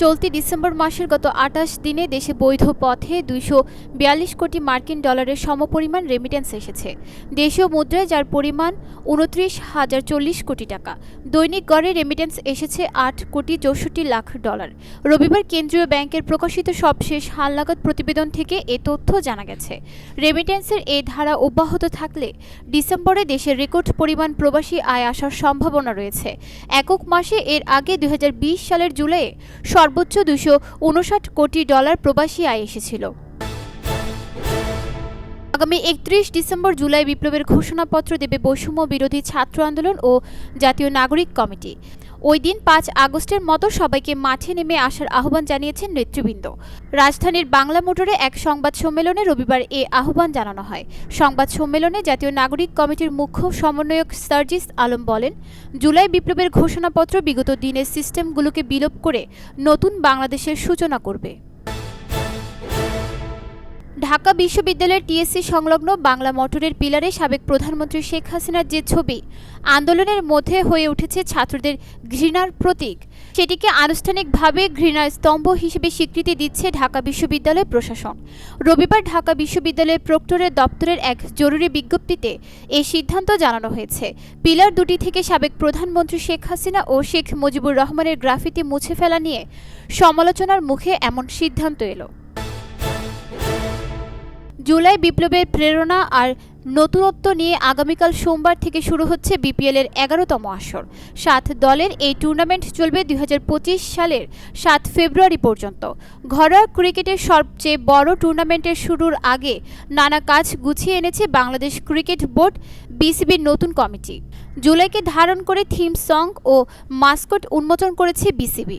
চলতি ডিসেম্বর মাসের গত আটাশ দিনে দেশে বৈধ পথে দুইশো বিয়াল্লিশ কোটি মার্কিন ডলারের সমপরিমাণ রেমিটেন্স এসেছে। দেশীয় মুদ্রায় যার পরিমাণ উনত্রিশ হাজার চল্লিশ কোটি টাকা। দৈনিক গড়ে রেমিটেন্স এসেছে আট কোটি চৌষট্টি লাখ ডলার। রবিবার কেন্দ্রীয় ব্যাংকের প্রকাশিত সবশেষ হালনাগাদ প্রতিবেদন থেকে এ তথ্য জানা গেছে। রেমিটেন্সের এই ধারা অব্যাহত থাকলে ডিসেম্বরে দেশের রেকর্ড পরিমাণ প্রবাসী আয় আসার সম্ভাবনা রয়েছে। একক মাসে এর আগে দুই হাজার বিশ সালের জুলাইয়ে সর্বোচ্চ দুশো কোটি ডলার প্রবাসী আয় এসেছিল। আগামী একত্রিশ ডিসেম্বর জুলাই বিপ্লবের ঘোষণাপত্র দেবে বৈষম্য বিরোধী ছাত্র আন্দোলন ও জাতীয় নাগরিক কমিটি। ওই দিন পাঁচ আগস্টের মতো সবাইকে মাঠে নেমে আসার আহ্বান জানিয়েছেন নেতৃবৃন্দ। রাজধানীর বাংলা মোটরে এক সংবাদ সম্মেলনে রবিবার এ আহ্বান জানানো হয়। সংবাদ সম্মেলনে জাতীয় নাগরিক কমিটির মুখ্য সমন্বয়ক সার্জিস আলম বলেন, জুলাই বিপ্লবের ঘোষণাপত্র বিগত দিনের সিস্টেমগুলোকে বিলোপ করে নতুন বাংলাদেশের সূচনা করবে। ঢাকা বিশ্ববিদ্যালয়ের টিএসসি সংলগ্ন বাংলা মোটরের পিলারে সাবেক প্রধানমন্ত্রী শেখ হাসিনার যে ছবি, আন্দোলনের মধ্যে হয়ে উঠেছে ছাত্রদের ঘৃণার প্রতীক। সেটিকে আনুষ্ঠানিকভাবে ঘৃণার স্তম্ভ হিসেবে স্বীকৃতি দিচ্ছে ঢাকা বিশ্ববিদ্যালয় প্রশাসন। রবিবার ঢাকা বিশ্ববিদ্যালয়ের প্রক্টরের দপ্তরের এক জরুরি বিজ্ঞপ্তিতে এই সিদ্ধান্ত জানানো হয়েছে। পিলার দুটি থেকে সাবেক প্রধানমন্ত্রী শেখ হাসিনা ও শেখ মুজিবুর রহমানের গ্রাফিতি মুছে ফেলা নিয়ে সমালোচনার মুখে এমন সিদ্ধান্ত এলো। জুলাই বিপ্লবের প্রেরণা আর নতুনত্ব নিয়ে আগামীকাল সোমবার থেকে শুরু হচ্ছে বিপিএল এর এগারোতম আসর। সাত দলের এই টুর্নামেন্ট চলবে দুই হাজার পঁচিশ সালের সাত ফেব্রুয়ারি পর্যন্ত। ঘরোয়া ক্রিকেটের সবচেয়ে বড় টুর্নামেন্টের শুরুর আগে নানা কাজ গুছিয়ে এনেছে বাংলাদেশ ক্রিকেট বোর্ড, বিসিবির নতুন কমিটি। জুলাইকে ধারণ করে থিম সং ও মাস্কট উন্মোচন করেছে বিসিবি।